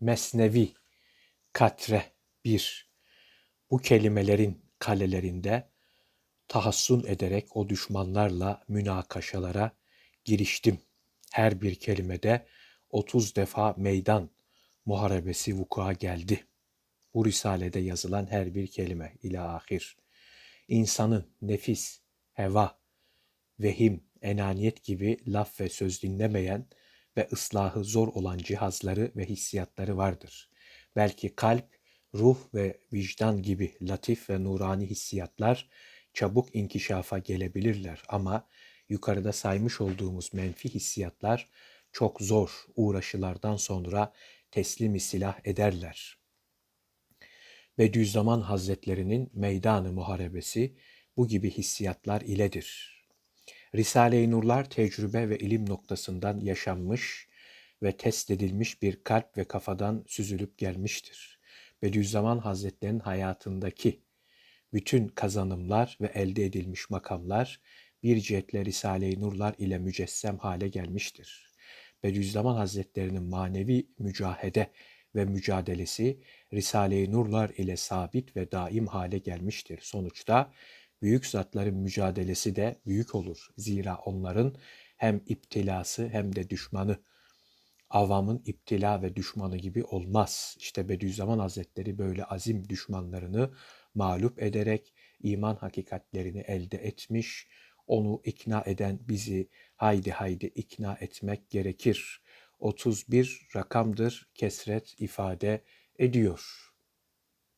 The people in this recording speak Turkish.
Mesnevi Katre 1 Bu kelimelerin kalelerinde tahassun ederek o düşmanlarla münakaşalara giriştim. Her bir kelimede 30 defa meydan muharebesi vuku'a geldi. Bu risalede yazılan her bir kelime ila ahir. İnsanın nefis, heva, vehim, enaniyet gibi laf ve söz dinlemeyen ve ıslahı zor olan cihazları ve hissiyatları vardır. Belki kalp, ruh ve vicdan gibi latif ve nurani hissiyatlar çabuk inkişafa gelebilirler ama yukarıda saymış olduğumuz menfi hissiyatlar çok zor uğraşılardan sonra teslimi silah ederler. Bediüzzaman Hazretlerinin meydanı muharebesi bu gibi hissiyatlar iledir. Risale-i Nurlar tecrübe ve ilim noktasından yaşanmış ve test edilmiş bir kalp ve kafadan süzülüp gelmiştir. Bediüzzaman Hazretlerinin hayatındaki bütün kazanımlar ve elde edilmiş makamlar bir cihetle Risale-i Nurlar ile mücessem hale gelmiştir. Bediüzzaman Hazretlerinin manevi mücahede ve mücadelesi Risale-i Nurlar ile sabit ve daim hale gelmiştir. Sonuçta büyük zatların mücadelesi de büyük olur. Zira onların hem iptilası hem de düşmanı avamın iptila ve düşmanı gibi olmaz. İşte Bediüzzaman Hazretleri böyle azim düşmanlarını mağlup ederek iman hakikatlerini elde etmiş, onu ikna eden bizi haydi haydi ikna etmek gerekir. 31 rakamdır kesret ifade ediyor.